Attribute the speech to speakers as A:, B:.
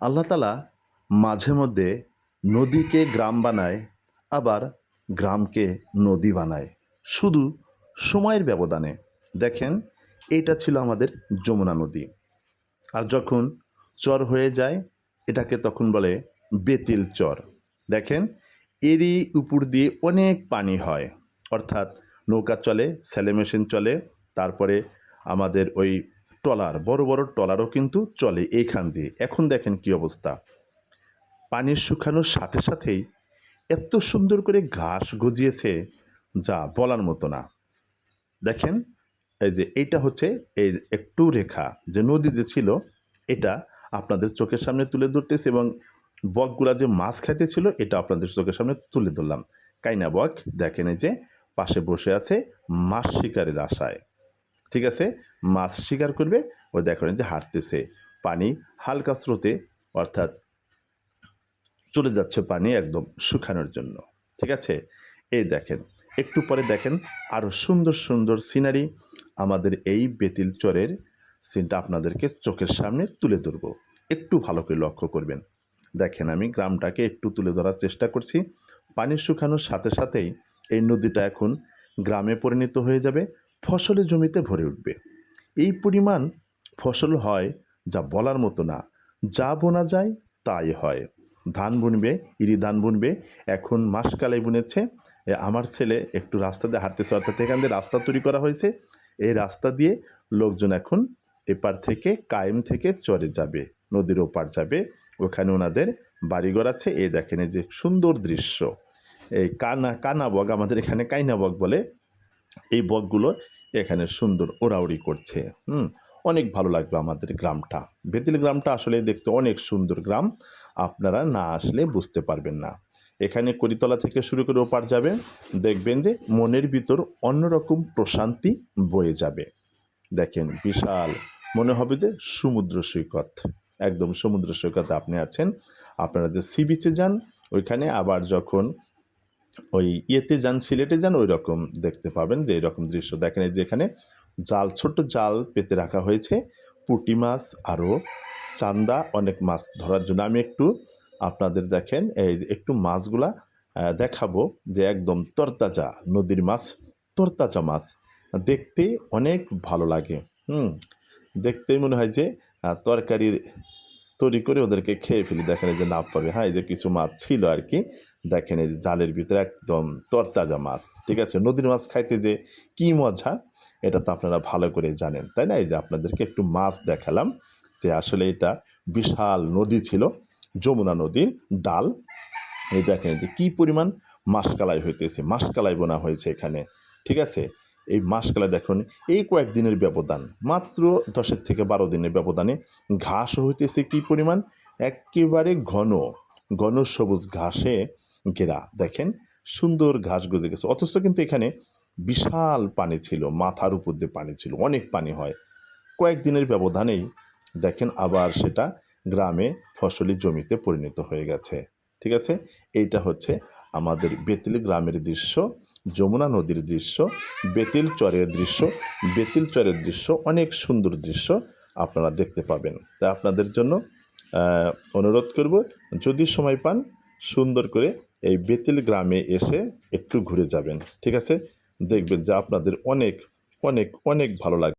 A: আল্লাহ তালা মাঝে মধ্যে নদীকে গ্রাম বানায়, আবার গ্রামকে নদী বানায়। শুধু সময়ের ব্যবধানে। দেখেন, এটা ছিল আমাদের যমুনা নদী। আর যখন চর হয়ে যায়, এটাকে তখন বলে বেতিল চর। দেখেন, এরই উপর দিয়ে অনেক পানি হয়। অর্থাৎ নৌকা চলে স্যালে মেশিন চলে, তারপরে আমাদের ওই ট্রলার, বড় বড় ট্রলারও কিন্তু চলে এইখান দিয়ে। এখন দেখেন কি অবস্থা। পানি শুকানোর সাথে সাথেই এত সুন্দর করে ঘাস গজিয়েছে যা বলার মতো না। দেখেন, এই যে এইটা হচ্ছে এই একটু রেখা। যে নদী যে ছিল, এটা আপনাদের চোখের সামনে তুলে ধরতেছে এবং বকগুলা যে মাছ খাইতে ছিল, এটা আপনাদের চোখের সামনে তুলে ধরলাম। কাইনা বক, দেখেন এই যে পাশে বসে আছে মাছ শিকারের আশায়। ঠিক আছে? মাছ শিকার করবে ও দেখেন যে হাঁটতেছে। পানি হালকা স্রোতে, অর্থাৎ চলে যাচ্ছে পানি একদম শুকানোর জন্য, ঠিক আছে? এই দেখেন, একটু পরে দেখেন আরও সুন্দর সুন্দর সিনারি আমাদের এই বেতিল চরের সিনটা আপনাদেরকে চোখের সামনে তুলে ধরবো। একটু ভালো করে লক্ষ্য করবেন। দেখেন আমি গ্রামটাকে একটু তুলে ধরার চেষ্টা করছি। পানি শুকানোর সাথে সাথেই এই নদীটা এখন গ্রামে পরিণত হয়ে যাবে। ফসলে জমিতে ভরে উঠবে। এই পরিমাণ ফসল হয় যা বলার মতো না। যা বোনা যায়, তাই হয়। ধান বুনবে, ইরি ধান বুনবে। এখন মাসকালাই বুনেছে। এ আমার ছেলে একটু রাস্তা দিয়ে হাঁটতেছে, অর্থাৎ এখান দিয়ে রাস্তা তৈরি করা হয়েছে। এই রাস্তা দিয়ে লোকজন এখন এপার থেকে কায়েম থেকে চরে যাবে, নদীর ওপার যাবে। ওখানে ওনাদের বাড়িঘর আছে। এই দেখেন যে সুন্দর দৃশ্য। এই কানা কানা বগ আমাদের এখানে কাইনা বগ বলে। এই বকগুলো এখানে সুন্দর ওড়াউড়ি করছে, হুম? অনেক ভালো লাগবে আমাদের গ্রামটা। বেতিল গ্রামটা আসলে দেখতে অনেক সুন্দর গ্রাম, আপনারা না আসলে বুঝতে পারবেন না। এখানে করিতলা থেকে শুরু করে ওপার যাবেন দেখবেন যে মনের ভিতর অন্যরকম প্রশান্তি বয়ে যাবে। দেখেন, বিশাল, মনে হবে যে সমুদ্র সৈকত। একদম সমুদ্র সৈকতে আপনি আছেন, আপনারা যে সি বিচে যান, ওইখানে আবার যখন ওই ইয়েতে যান, সিলেটে যান ওই রকম দেখতে পাবেন যে এরকম দৃশ্য। দেখেন এই যে এখানে জাল, ছোট্ট জাল পেতে রাখা হয়েছে। পুঁটি মাছ আরও চান্দা, অনেক মাছ ধরার জন্য। আমি একটু আপনাদের দেখেন, এই যে একটু মাছগুলা দেখাবো যে একদম তরতাজা নদীর মাছ, তরতাজা মাছ। দেখতে অনেক ভালো লাগে, হুম। দেখতেই মনে হয় যে তরকারির তৈরি করে ওদেরকে খেয়ে ফেলি। দেখেন যে নাপ পাবে। হ্যাঁ এই যে কিছু মাছ ছিল আর কি। দেখেন এই জালের ভিতরে একদম তরতাজা মাছ, ঠিক আছে? নদীর মাছ খাইতে যে কী মজা, এটা তো আপনারা ভালো করে জানেন, তাই না? এই যে আপনাদেরকে একটু মাছ দেখালাম যে আসলে এটা বিশাল নদী ছিল, যমুনা নদীর ডাল। এই দেখেন যে কি পরিমাণ মাসকালাই হইতেছে, মাসকালাই বোনা হয়েছে এখানে, ঠিক আছে? এই মাসকালাই দেখুন, এই কয়েকদিনের ব্যবধান, মাত্র দশের থেকে বারো দিনের ব্যবধানে ঘাস হইতেছে কি পরিমাণ? একেবারে ঘন ঘন সবুজ ঘাসে ঘেরা, দেখেন, সুন্দর ঘাস গজে গেছে। অথচ কিন্তু এখানে বিশাল পানি ছিল, মাথার উপর দিয়ে পানি ছিল, অনেক পানি হয়। কয়েকদিনের ব্যবধানেই দেখেন আবার সেটা গ্রামে ফসলি জমিতে পরিণত হয়ে গেছে। ঠিক আছে? এইটা হচ্ছে আমাদের বেতিল গ্রামের দৃশ্য, যমুনা নদীর দৃশ্য, বেতিল চরের দৃশ্য। বেতিল চরের দৃশ্য অনেক সুন্দর দৃশ্য আপনারা দেখতে পাবেন। তা আপনাদের জন্য অনুরোধ করব, যদি সময় পান, সুন্দর করে এই বেতিল গ্রামে এসে একটু ঘুরে যাবেন, ঠিক আছে? দেখবেন যে আপনাদের অনেক অনেক অনেক ভালো লাগবে।